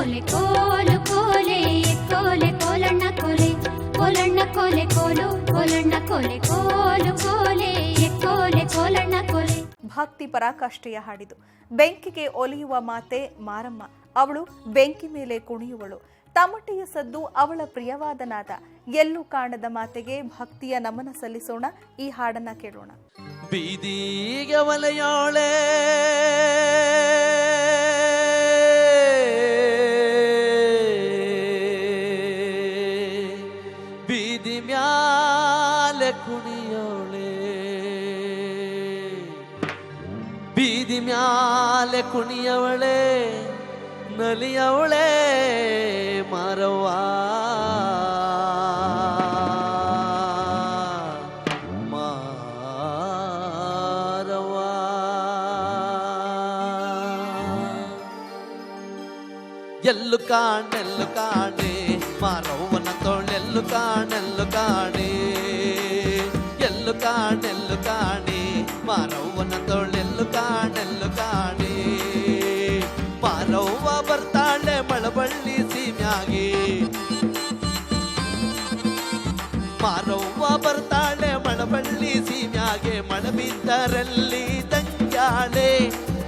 ಕೋಲೆ ಕೋಲು ಕೋಲೆ ಕೋಲೆ ಕೋಲಣ್ಣ ಕೋಲೆ ಕೋಲಣ್ಣ ಕೋಲೆ ಕೋಲು ಕೋಲಣ್ಣ ಕೋಲೆ ಕೋಲು ಕೋಲೆ ಕೋಲೆ ಕೋಲಣ್ಣ ಕೋಲೆ. ಭಕ್ತಿ ಪರಾಕಾಷ್ಠೆಯ ಹಾಡಿದು. ಬೆಂಕಿಗೆ ಒಲಿಯುವ ಮಾತೆ ಮಾರಮ್ಮ. ಅವಳು ಬೆಂಕಿ ಮೇಲೆ ಕುಣಿಯುವಳು. ತಮಟೆಯ ಸದ್ದು ಅವಳ ಪ್ರಿಯವಾದ ನಾದ. ಎಲ್ಲೂ ಕಾಣದ ಮಾತೆಗೆ ಭಕ್ತಿಯ ನಮನ ಸಲ್ಲಿಸೋಣ. ಈ ಹಾಡನ್ನ ಕೇಳೋಣ. ಬೀದಿಗೆ ವಲಯೋಳೆ ಕುಣಿಯೋಳೆ. ಬೀದಿ ಮ್ಯಾಲೆ ಕುಣಿಯವಳೆ ನಲಿಯವಳೆ ಮಾರವ್ವ. ಮಾರವ್ವ. ಎಲ್ಲು ಕಾಣೆಲ್ಲು ಕಾಣೆ ಮಾರವ್ವನ ತೋಳೆಲ್ಲು ಕಾಣೆಲ್ಲು ಕಾಣೆ. ಕಾಣೆಲ್ಲು ಕಾಣಿ ಮಾರವ್ವನ ತೊಳೆಲ್ಲು ಕಾಣೆಲ್ಲು ಕಾಣಿ. ಮಾರವ್ವ ಬರ್ತಾಳೆ ಮಳಬಳ್ಳಿ ಸೀಮ್ಯಾಗಿ. ಮಾರವ್ವ ಬರ್ತಾಳೆ ಮಳಬಳ್ಳಿ ಸೀಮ್ಯಾಗೆ. ಮಳಬಿದ್ದರಲ್ಲಿ ತಂಗ್ಯಾಳೆ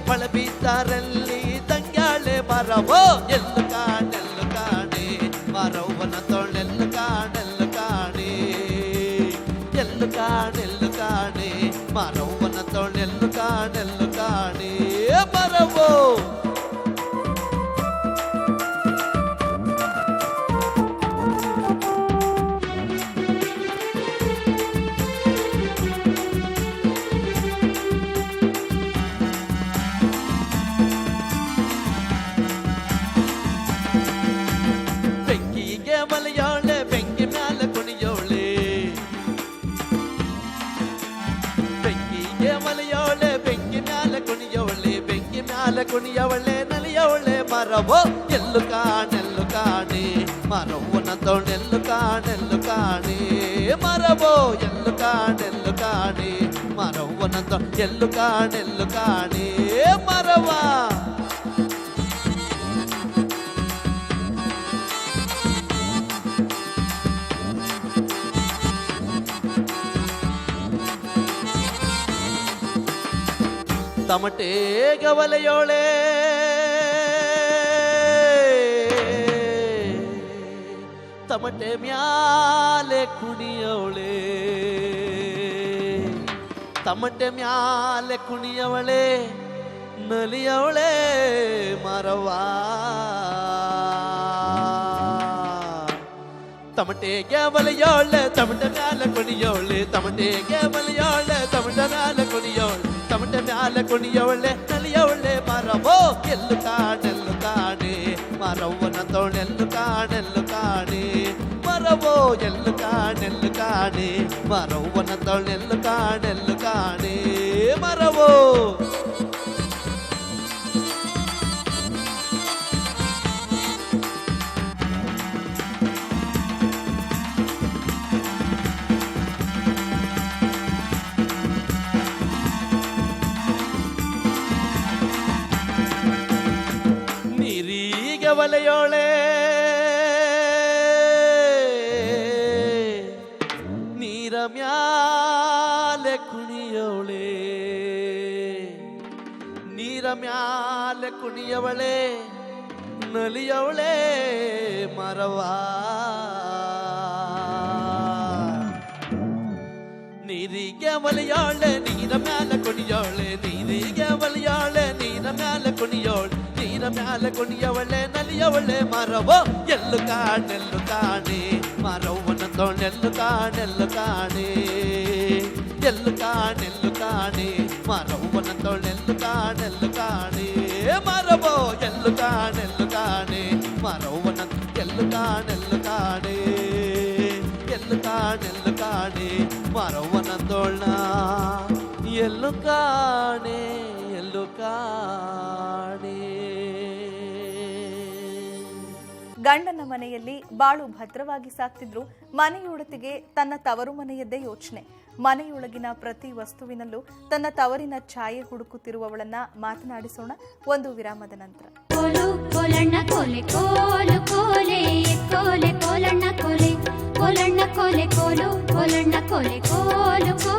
ಮಳಬಿದ್ದರಲ್ಲಿ ತಂಗ್ಯಾಳೆ ಮರವೋ ಎಲ್ಲು ಕಾಣೆ ಮರವ್ವನ ತೊಳೆಲ್ಲು ಕಾಣೆಲ್ಲು ಕಾಣೆ ಕುಣಿಯವಳೆ ನಲಿಯವಳೆ ಮರವೋ ಎಲ್ಲು ಕಾಣೆಲ್ಲು ಕಾಣೆ ಮರವ್ವನ ತೋಣೆಲ್ಲು ಕಾಣೆಲ್ಲು ಕಾಣೆ ಮರವೋ ಎಲ್ಲು ಕಾಣೆಲ್ಲು ಕಾಣೆ ಮರವ್ವನ ತೋ ಎಲ್ಲು ಕಾಣೆಲ್ಲು ಕಾಣೆ ಮರವಾ ತಮಟೇಗ ವಲಯೋಳೆ ತಮಟೆ ಮ್ಯಾಲೆ ಕುಣಿಯವಳೆ. ತಮಟೆ ಮ್ಯಾಲೆ ಕುಣಿಯವಳೆ, ನಲಿಯವಳೆ ಮರವಾ. ತಮಟೆಗೆ ಬಲಿಯೋಳೆ ತಮಟೆ ಮ್ಯಾಲೆ ಕುಣಿಯೋಳೆ ತಮಟೆಗೆ ಬಲಿಯೋಳೆ ತಮಟೆ ಮ್ಯಾಲೆ ಕುಣಿಯೋಳೆ ತಮಟೆ ಮ್ಯಾಲ ಕುಣಿಯೋಳೆ ನಲಿಯೋಳೆ ಮರವೋ ಎಲ್ಲು ಕಾಣೆಲ್ಲು ಕಾಣೆ ಮರವ್ವನ ತೋಣೆಲ್ಲು ಕಾಣೆಲ್ಲು ಕಾಣೆ ಮರವೋ ಎಲ್ಲು ಕಾಣೆಲ್ಲು ಕಾಣೆ ಮರವ್ವನ ತೋಣೆಲ್ಲು ಕಾಣೆಲ್ಲು ಕಾಣೆ ನೀರಿಗೆ ವಲಯೋಳೆ ನೀರ ಮ್ಯಾಲೆ ಕುಣಿಯೋಳೆ ನೀರ ಮ್ಯಾಲೆ ಕುಣಿಯವಳೆ ನಲಿಯವಳೆ ಮರವಾ ನೀರಿಗೆ ಒಲಿಯಾಳೆ ನೀರ ಮ್ಯಾಲ ಕುಣಿಯೋಳೆ ನೀರಿಗೆ ಒಲಿಯಾಳೆ ನೀರ ಮ್ಯಾಲ ಕುಣಿಯವಳೆ ನಲಿಯವಳೆ ಮರವೋ? ಎಲ್ಲು ಕಾಣೆಲ್ಲು ಕಾಣೆ. ಮರವನ ತೋಣೆಲ್ಲು ಕಾಣೆಲ್ಲು ಕಾಣೆ. ಎಲ್ಲು ಕಾಣೆಲ್ಲು ಕಾಣೆ. ಮರವನ ತೋಣೆಲ್ಲು ಕಾಣೆಲ್ಲು ಕಾಣೆ. ಮರವೋ, ಎಲ್ಲು ಕಾಣೆಲ್ಲು ಕಾಣೆ. ಮರವನ ಎಲ್ಲು ಕಾಣೆಲ್ಲು ಕಾಣೆ. ಎಲ್ಲು ಕಾಣೆಲ್ಲು ಕಾಣೆ. ಮರವನ ತೋಳ ಎಲ್ಲು ಕಾಣೆ ಎಲ್ಲು ಕಾಣೆ ಗಂಡನ ಮನೆಯಲ್ಲಿ ಬಾಳು ಭದ್ರವಾಗಿ ಸಾಕ್ತಿದ್ರು. ಮನೆಯೊಡತಿಗೆ ತನ್ನ ತವರು ಮನೆಯದ್ದೇ ಯೋಚನೆ. ಮನೆಯೊಳಗಿನ ಪ್ರತಿ ವಸ್ತುವಿನಲ್ಲೂ ತನ್ನ ತವರಿನ ಛಾಯೆ ಹುಡುಕುತ್ತಿರುವವಳನ್ನ ಮಾತನಾಡಿಸೋಣ ಒಂದು ವಿರಾಮದ ನಂತರ. ಕೋಲು ಕೋಲು, ಕೋಲೆ ಕೋಲು ಕೋಲೆ, ಕೋಲು.